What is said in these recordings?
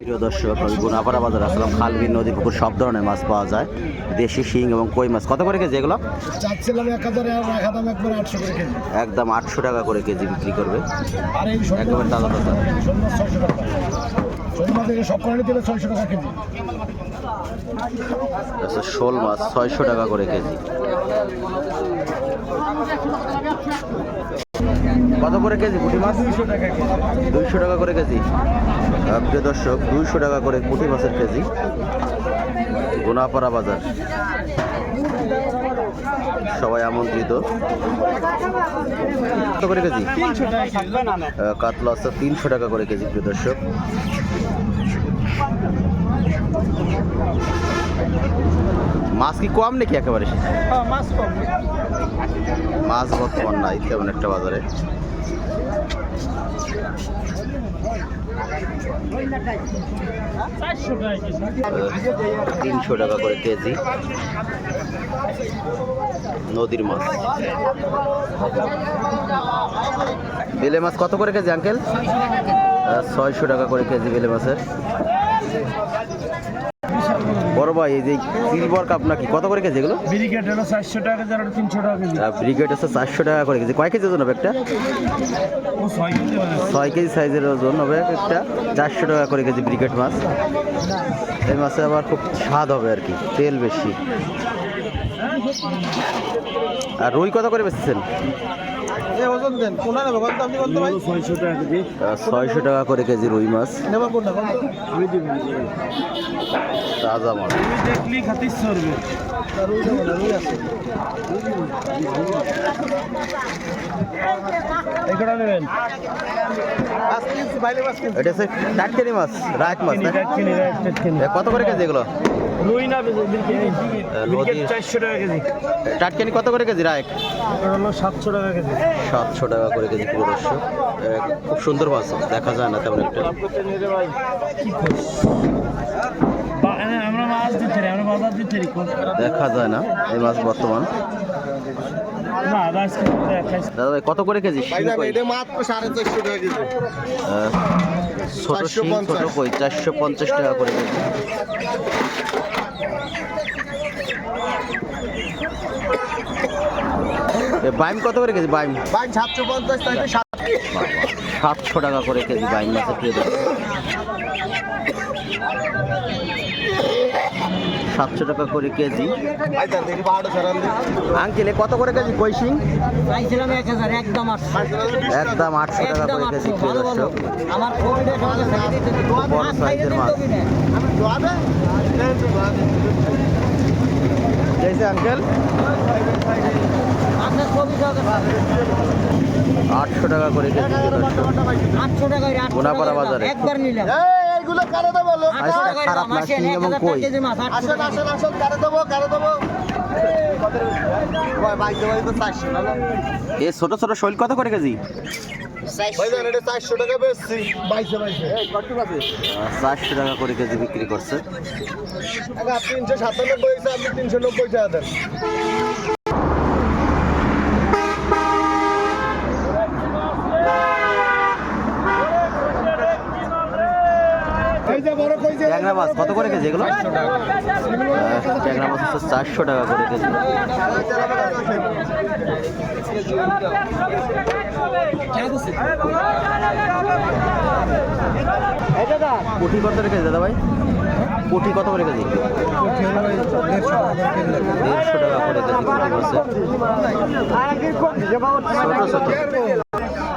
প্রিয় দর্শক আমি গুনাপাড়া বাজার আসলাম। খালবিন নদী পুকুর সব ধরনের মাছ পাওয়া যায়। দেশি শিং এবং কই মাছ। কত করে কেজি এগুলো? একদম আটশো টাকা করে কেজি বিক্রি করবে। টাকা কেজি। আচ্ছা, শোল মাছ ছয়শো টাকা করে কেজি। কত করে কেজি? পুঁটি মাছ? দুইশো টাকা করে কেজি। প্রিয় দর্শক, দুইশো টাকা করে পুঁটি মাছের কেজি। গোনাপাড়া বাজার। সবাই আমন্ত্রিত। করে কেজি? কাতলা আছে তিনশো টাকা করে কেজি, প্রিয় দর্শক। মাছ কি কম নাকি একেবারে? হ্যাঁ মাছ কম। মাছ বর্তমান নাই তেমন একটা বাজারে। তিনশো টাকা করে কেজি। নদীর মাছ। বেলে মাছ কত করে কেজি আঙ্কেল? ছয়শো টাকা করে কেজি বেলে মাছের। বড় ভাই এই যে সিলভার কাপ নাকি? কত করে কেজি এগুলো? ব্রিগেড হলো চারশো টাকা কেজি আর তিনশো টাকা কেজি। ব্রিগেড আছে চারশো টাকা করে কেজি। কয় কেজি ওজন হবে একটা? ও ছয় কেজি ছয় কেজি সাইজের ওজন হবে একটা। চারশো টাকা করে কেজি ব্রিগেড মাছ। এই মাছে আবার খুব স্বাদ হবে আর কি তেল বেশি। আর রুই কত করে ভাই। ছয়শো টাকা ছয়শো টাকা করে কেজি রুই মাছ। নেবা কোনটা কত আমি দিব তাজা মাছ। রুই আছে। এগুলো নেবেন। এটা হচ্ছে টাটকেনি মাছ মাছ কত করে কেজি এগুলো? রুই না চারশো টাকা কেজি। টাটকেনি কত করে কেজি রায়ক হলো সাতশো টাকা কেজি। সাতশো টাকা করে কেজি খুব সুন্দর মাছ দেখা যায় না তেমন একটা। আমরা মাছ দিতে আমরা বাজার দিতে দেখা যায় না এই মাছ বর্তমান। দাদা ভাই কত করে কেজি? ছোট শিং ছোট কই? চারশো পঞ্চাশ টাকা করে কেজি। বাইম কত করে কেজি বাইম? ভাই সাতশো পঞ্চাশ থেকে সাতশো টাকা করে কেজি বাইম মাছের প্রিয়। সাতশো টাকা করে কেজি। আঙ্কেলে কত করে কেজি? কই শিং চাইছিলাম এক হাজার একদম আটশো। টাকা করে কেজি বড় সাইজের মাছ। আঙ্কেল। আটশো টাকা করে কেজি আটশো টাকা আটশো গোনাপাড়া টাকা বাজারে। একবার নিলাম। এইগুলো কারে দেবো লোক? টাকার খারাপ আসেন এবং কই। আসেন আসেন আসেন কারে দেবো কারে দেবো? এ ছোট ছোট শৈল কত করে কেজি? ভাই জান এটা চারশো টাকা করে কেজি বিক্রি করছে। তিনশো সাতানব্বই আপনি তিনশো নব্বই টাকা দেন এই যে বড় কই যে ট্যাংরা মাছ কত করে কেজি এগুলো? ট্যাংরা মাছ হচ্ছে চারশো টাকা করে কেজি। পুঁটি কত করে কেজি দাদা ভাই পুঁটি কত করে কেজি? দেড়শো টাকা করে কেজি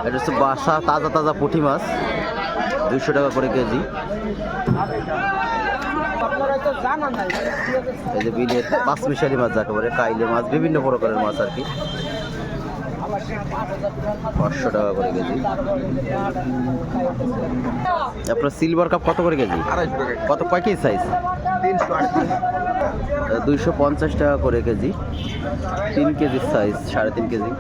এটা হচ্ছে বাসা, তাজা তাজা পুঁটি মাছ। দুইশো টাকা করে কেজি। এই যে বিলের পাঁচ মিশালি মাছ যাকে বলে কাইলে মাছ বিভিন্ন প্রকারের মাছ আর কি। পাঁচশো টাকা করে কেজি। আপনার সিলভার কাপ কত করে কেজি? কত কয় কেজি সাইজ দুইশো পঞ্চাশ টাকা করে কেজি। তিন কেজির সাইজ সাড়ে তিন কেজি।